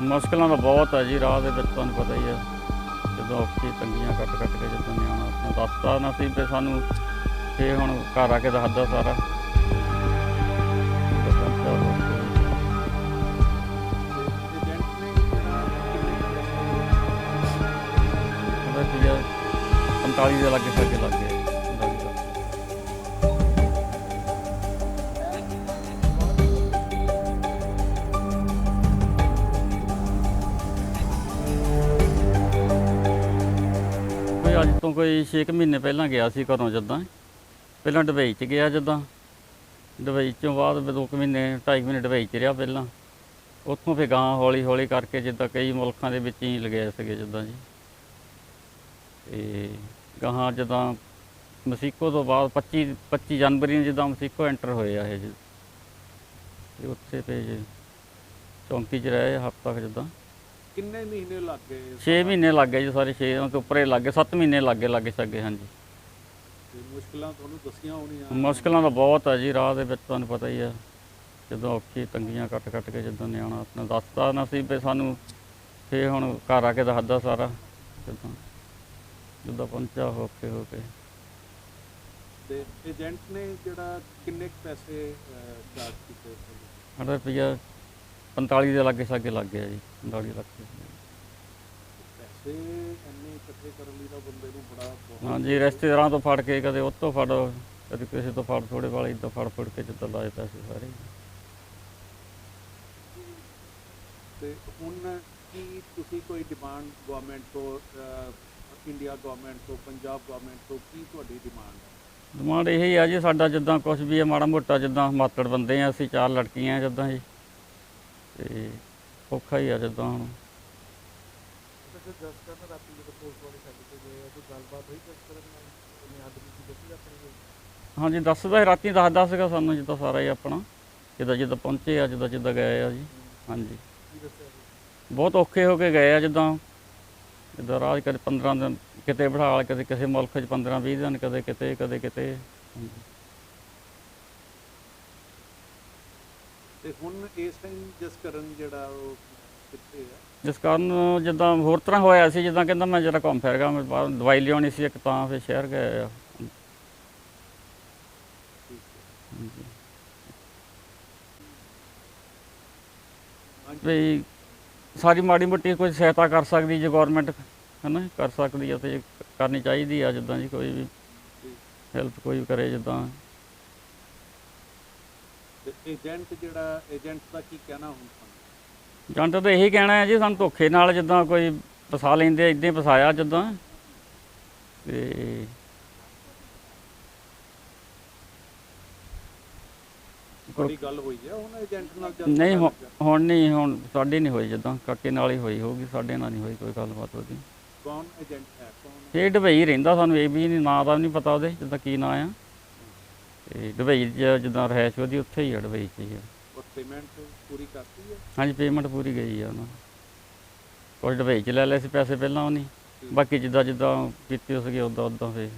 ਮੁਸ਼ਕਲਾਂ ਤਾਂ ਬਹੁਤ ਹੈ ਜੀ, ਰਾਹ ਦੇ ਵਿੱਚ ਤੁਹਾਨੂੰ ਪਤਾ ਹੀ ਹੈ ਜਦੋਂ ਔਖੀ ਤੰਗੀਆਂ ਕੱਟ ਕੱਟ ਕੇ ਜਦੋਂ ਨਿਆਣਾ ਆਪਣਾ ਦੱਸਦਾ ਨਾ ਸੀ ਤੇ ਸਾਨੂੰ ਇਹ ਹੁਣ ਘਰ ਆ ਕੇ ਦੱਸਦਾ ਸਾਰਾ। ਪੰਤਾਲੀ ਦੇ ਲੱਗੇ ਸਾਗੇ ਲੱਗੇ ਅੱਜ ਤੋਂ ਕੋਈ 6 ਮਹੀਨੇ ਪਹਿਲਾਂ ਗਿਆ ਸੀ ਘਰੋਂ ਜਦਾਂ। ਪਹਿਲਾਂ ਦੁਬਈ ਚ ਗਿਆ ਜਦਾਂ। ਦੁਬਈ ਚੋਂ ਬਾਅਦ ਫਿਰ ਦੋ ਕੁ ਮਹੀਨੇ 2.5 ਮਹੀਨੇ ਦੁਬਈ ਚ ਰਿਹਾ ਪਹਿਲਾਂ। ਉੱਥੋਂ ਫਿਰ ਗਾਂ ਹੌਲੀ ਹੌਲੀ ਕਰਕੇ ਜਿੱਦਾਂ ਕਈ ਮੁਲਕਾਂ ਦੇ ਵਿੱਚ ਹੀ ਲਗਾਏ ਸੀਗੇ ਜਿੱਦਾਂ ਜੀ। ਤੇ ਗਾਹਾਂ ਜਦਾਂ ਮਸੀਕੋ ਤੋਂ ਬਾਅਦ 25 25 ਜਨਵਰੀ ਨੂੰ ਜਿੱਦਾਂ ਮਸੀਕੋ ਐਂਟਰ ਹੋਏ ਆ ਇਹ। ਜੀ ਤੇ ਉੱਥੇ ਤੇ ਜੀ ਚੌਂਕੀ ਚ ਰਹੇ ਹਫ਼ਤਾ ਕੁ ਜਿੱਦਾਂ। ਕਿੰਨੇ ਮਹੀਨੇ ਲੱਗ ਗਏ 6 ਮਹੀਨੇ ਲੱਗ ਗਏ ਜੀ ਸਾਰੇ 6 ਤੋਂ ਉੱਪਰੇ ਲੱਗ ਗਏ 7 ਮਹੀਨੇ ਲੱਗ ਗਏ ਲੱਗੇ ਸਕੇ ਹਾਂਜੀ। ਤੇ ਮੁਸ਼ਕਲਾਂ ਤੁਹਾਨੂੰ ਦੱਸੀਆਂ ਹੋਣੀਆਂ। ਮੁਸ਼ਕਲਾਂ ਤਾਂ ਬਹੁਤ ਹੈ ਜੀ ਰਾਹ ਦੇ ਵਿੱਚ ਤੁਹਾਨੂੰ ਪਤਾ ਹੀ ਹੈ ਜਦੋਂ ਔਖੀ ਤੰਗੀਆਂ ਕੱਟ ਕੱਟ ਕੇ ਜਦੋਂ ਨਿਆਣਾ ਆਪਣਾ ਦੱਸਦਾ ਨਾ ਸੀ ਵੀ ਸਾਨੂੰ ਫੇ ਹੁਣ ਘਰ ਆ ਕੇ ਦੱਸਦਾ ਸਾਰਾ ਜਦੋਂ ਜਦੋਂ ਪਹੁੰਚਾ ਹੋ ਕੇ ਹੋ ਕੇ। ਤੇ ਏਜੰਟ ਨੇ ਜਿਹੜਾ ਕਿੰਨੇ ਪੈਸੇ ਚਾਰਜ ਕੀਤੇ ਤੁਹਾਨੂੰ? ਸਾਡਾ ਰੁਪਈਆ 45 ਦੇ ਲਾਗੇ ਸਾਗੇ ਲੱਗ ਗਿਆ ਜੀ 45 ਲੱਖ ਪੈਸੇ ਇੰਨੇ ਇਕੱਠੇ ਕਰਨ ਲਈ ਤਾਂ ਬੰਦੇ ਨੂੰ ਬੜਾ ਬਹੁਤ ਹਾਂਜੀ ਰਿਸ਼ਤੇਦਾਰਾਂ ਤੋਂ ਫੜ ਕੇ ਕਦੇ ਉਹ ਤੋਂ ਫੜ ਕਦੇ ਕਿਸੇ ਤੋਂ ਫੜ ਥੋੜੇ ਵਾਲੇ ਤੋਂ ਫੜ ਫੜ ਕੇ ਜਿੱਦਾਂ ਲਾਏ ਪੈਸੇ ਸਾਰੇ। ਤੇ ਹੁਣ ਕੀ ਤੁਸੀਂ ਕੋਈ ਡਿਮਾਂਡ ਗਵਰਨਮੈਂਟ ਤੋਂ ਇੰਡੀਆ ਗਵਰਨਮੈਂਟ ਤੋਂ ਪੰਜਾਬ ਗਵਰਨਮੈਂਟ ਤੋਂ ਕੀ ਤੁਹਾਡੀ ਡਿਮਾਂਡ ਹੈ? ਡਿਮਾਂਡ ਇਹ ਹੀ ਆ ਜੀ ਸਾਡਾ ਜਿੱਦਾਂ ਕੁਝ ਵੀ ਹੈ ਮਾੜਾ ਮੋਟਾ ਜਿੱਦਾਂ ਮਾਤੜ ਬੰਦੇ ਆ ਅਸੀਂ ਚਾਰ ਲੜਕੀਆਂ ਜਿੱਦਾਂ ਜੀ ਤੇ ਔਖਾ ਹੀ ਆ ਜਿੱਦਾਂ ਹੁਣ। ਤੇ ਜਸ ਕਰਨ ਰਾਤੀ ਜਦੋਂ ਪੋਸਟ ਵਾਲੇ ਛੱਡ ਕੇ ਗਏ ਆ ਕੋਈ ਗੱਲਬਾਤ ਹੋਈ ਜਸ ਕਰਨ ਨਾਲ? ਉਹਨੇ ਹੱਦ ਕੀਤੀ ਦੱਸੀ ਆਪਣੀ ਕੋਈ ਹਾਂਜੀ ਦੱਸਦਾ ਸੀ, ਰਾਤੀ ਦੱਸਦਾ ਸੀਗਾ ਸਾਨੂੰ ਜਿੱਦਾਂ ਸਾਰਾ ਹੀ ਆਪਣਾ ਜਿੱਦਾਂ ਜਿੱਦਾਂ ਪਹੁੰਚੇ ਆ ਜਿੱਦਾਂ ਜਿੱਦਾਂ ਗਏ ਆ ਜੀ। ਹਾਂਜੀ। ਕੀ ਦੱਸਿਆ ਸੀ ਬਹੁਤ ਔਖੇ ਹੋ ਕੇ ਗਏ ਆ ਜਿੱਦਾਂ। ਜਿੱਦਾਂ ਰਾਜ ਕਦੇ 15 ਦਿਨ ਕਿਤੇ ਬਿਠਾ ਕਦੇ ਕਿਸੇ ਮੁਲਕ 'ਚ 15 20 ਦਿਨ ਕਦੇ ਕਿਤੇ ਕਦੇ ਕਿਤੇ। ਹਾਂਜੀ। ਤੇ ਹੁਣ ਇਸ ਟਾਈਮ ਜਿਸ ਕਰਨ ਜਿਹੜਾ ਉਹ ਕਿੱਥੇ ਆ? ਜਿਸ ਕਾਰਨ ਜਿੱਦਾਂ ਹੋਰ ਤਰ੍ਹਾਂ ਹੋਇਆ ਸੀ ਜਿੱਦਾਂ ਕਹਿੰਦਾ ਮੈਂ ਜਰਾ ਘੁੰਮ ਫਿਰ ਗਿਆ ਮੈਂ ਬਾਹਰ ਦਵਾਈ ਲਿਆਉਣੀ ਸੀ ਇੱਕ ਤਾਂ ਫਿਰ ਸ਼ਹਿਰ ਗਏ ਆ। ਵੀ ਸਾਰੀ ਮਾੜੀ ਮੋਟੀ ਕੋਈ ਸਹਾਇਤਾ ਕਰ ਸਕਦੀ ਜੇ ਗਵਰਨਮੈਂਟ ਹਨਾ ਕਰ ਸਕਦੀ ਹੈ ਤੇ ਕਰਨੀ ਚਾਹੀਦੀ ਆ ਜਿੱਦਾਂ ਜੀ ਕੋਈ ਵੀ। ਹੈਲਪ ਕੋਈ ਕਰੇ ਜਿੱਦਾਂ। ਤੇ ਏਜੰਟ ਜਿਹੜਾ ਏਜੰਟ ਦਾ ਕੀ ਕਹਿਣਾ ਹੁਣ ਤੁਹਾਨੂੰ? ਜੰਟ ਤਾਂ ਇਹੀ ਕਹਿਣਾ ਹੈ ਜੀ ਸਾਨੂੰ ਧੋਖੇ ਨਾਲ ਜਿੱਦਾਂ ਕੋਈ ਫਸਾ ਲੈਂਦੇ ਇਦਾਂ ਫਸਾਇਆ ਜਿੱਦਾਂ। ਤੇ ਬੜੀ ਗੱਲ ਹੋਈ ਹੈ ਹੁਣ ਏਜੰਟ ਨਾਲ ਨਹੀਂ। ਹੁਣ ਨਹੀਂ ਹੁਣ ਸਾਡੀ ਨਹੀਂ ਹੋਈ ਜਿੱਦਾਂ ਕਾਕੇ ਨਾਲ ਹੀ ਹੋਈ ਹੋਊਗੀ ਸਾਡੇ ਨਾਲ ਨਹੀਂ ਹੋਈ ਕੋਈ ਗੱਲਬਾਤ ਉਹਦੀ। ਕੌਣ ਏਜੰਟ ਹੈ? ਕੌਣ? ਇਹ ਡਬਈ ਰਹਿੰਦਾ ਸਾਨੂੰ ਇਹ ਵੀ ਨਹੀਂ ਨਾਂ ਦਾ ਨਹੀਂ ਪਤਾ ਉਹਦੇ ਜਿੱਦਾਂ ਕੀ ਨਾਂ ਆ। ਤੇ ਡਬਈ 'ਚ ਜਿੱਦਾਂ ਰਹਿਸ਼ ਉਹਦੀ ਉੱਥੇ ਹੀ ਆ ਡਬਈ 'ਚ ਹੀ ਆ। ਉਹ ਪੇਮੈਂਟ ਪੂਰੀ ਕਰਤੀ ਹੈ ਹਾਂਜੀ ਪੇਮੈਂਟ ਪੂਰੀ ਗਈ ਆ ਉਹਨਾਂ ਕੁਝ ਡਬਈ 'ਚ ਲੈ ਲਏ ਸੀ ਪੈਸੇ ਪਹਿਲਾਂ ਉਹਨੇ ਬਾਕੀ ਜਿੱਦਾਂ ਜਿੱਦਾਂ ਕੀਤੀ ਸੀਗੀ ਉਦਾਂ ਉਦਾਂ ਫੇ